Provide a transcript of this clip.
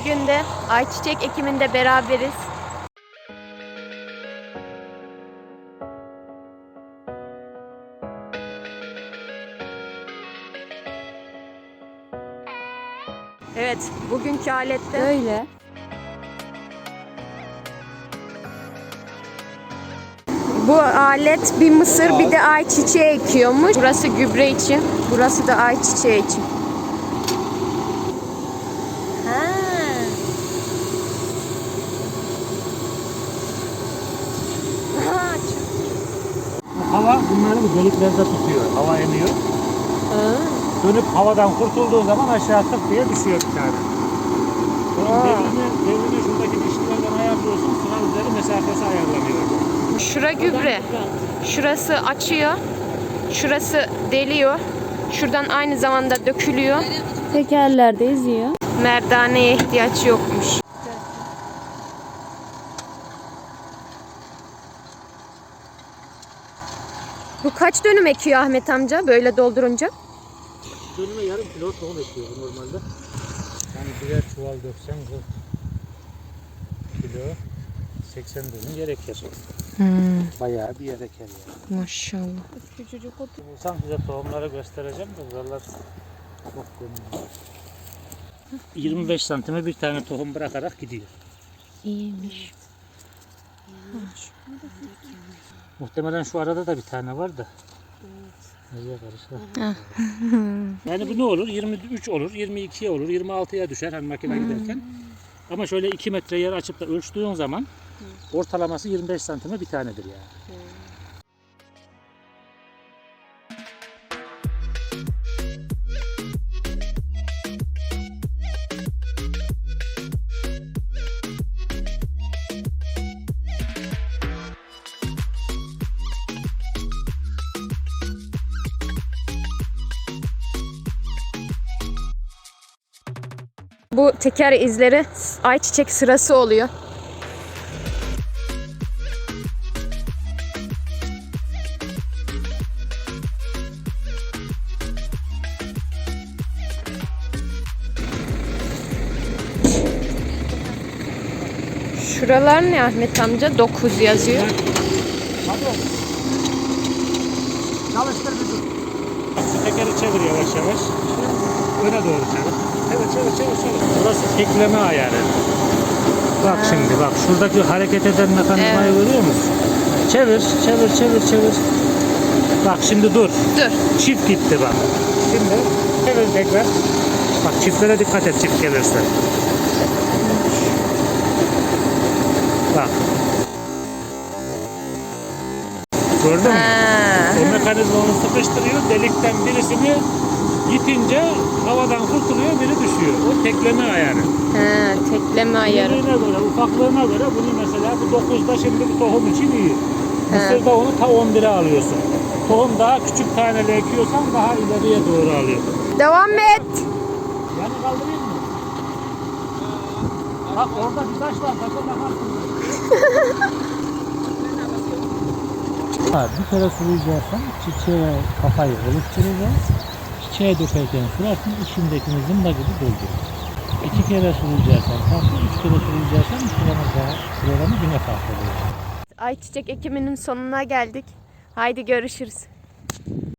Bugün de ayçiçek ekiminde beraberiz. Evet, bugünkü alette Böyle. Bu alet bir mısır bir de ayçiçeği ekiyormuş. Burası gübre için, burası da ayçiçeği için. Ha. Ha, çok- Hava bunları bu deliklerde tutuyor. Hava emiyor. Ha. Dönüp havadan kurtulduğu zaman aşağı tık diye düşüyor bir tane. Bunun devrini, devrini şuradaki dişlilerden ayarlıyorsun. Sıra üzeri mesafesi ayarlanıyor. Şura gübre. Şurası açıyor. Şurası deliyor. Şuradan aynı zamanda dökülüyor. Tekerlerde eziyor. Merdaneye ihtiyaç yokmuş. Bu kaç dönüm ekiyor Ahmet amca böyle doldurunca? Dönüme yarım kilo tohum ekiyor bu normalde. Yani birer çuval döksen 40 kilo 80 dönüm yer eker. Bayağı bir yer eker yani. Maşallah. Küçücük otu. Bulsam size tohumları göstereceğim de buralar çok gömülü. 25 santime bir tane tohum bırakarak gidiyor. İyiymiş. Muhtemelen şu arada da bir tane var da. Nereye karıştı? yani bu ne olur? 23 olur, 22'ye olur, 26'ya düşer hani makine giderken. Ama şöyle 2 metre yer açıp da ölçtüğün zaman ortalaması 25 santime bir tanedir yani. Bu teker izleri ayçiçek sırası oluyor. Şuralar ne Ahmet amca? 9 yazıyor. Hadi. Çalıştır. Şu tekeri çevir yavaş yavaş. Öne doğru çevir. Evet çevir çevir çevir. Burası tekleme ayarı. Bak şimdi bak şuradaki hareket eden mekanizmayı görüyor musun? Çevir çevir çevir çevir. Bak şimdi dur. Dur. Çift gitti bak. Şimdi çevir tekrar. Bak çiftlere dikkat et çift gelirse. Bak. Gördün mü? Ha. O mekanizma onu sıkıştırıyor. Delikten birisini gitince havadan kurtuluyor, biri düşüyor. O tekleme ayarı. Ha, tekleme ayarı. Büyüklüğüne göre, ufaklığına göre bunu mesela bu 9'da şimdi bu tohum için iyi. Mısırda onu ta 11'e alıyorsun. Tohum daha küçük taneli ekiyorsan daha ileriye doğru alıyor. Devam et. Yani kaldırayım mı? Bak orada bir taş var, taşa bakarsın. bir kere sulayacaksan çiçeğe kafayı oluşturacağız. Çiçeğe dökerken sularsın içindekini zımba gibi doldur. İki kere sulayacaksan farklı, üç kere sulayacaksan sulama daha programı yine farklı olacak. Ayçiçek ekiminin sonuna geldik. Haydi görüşürüz.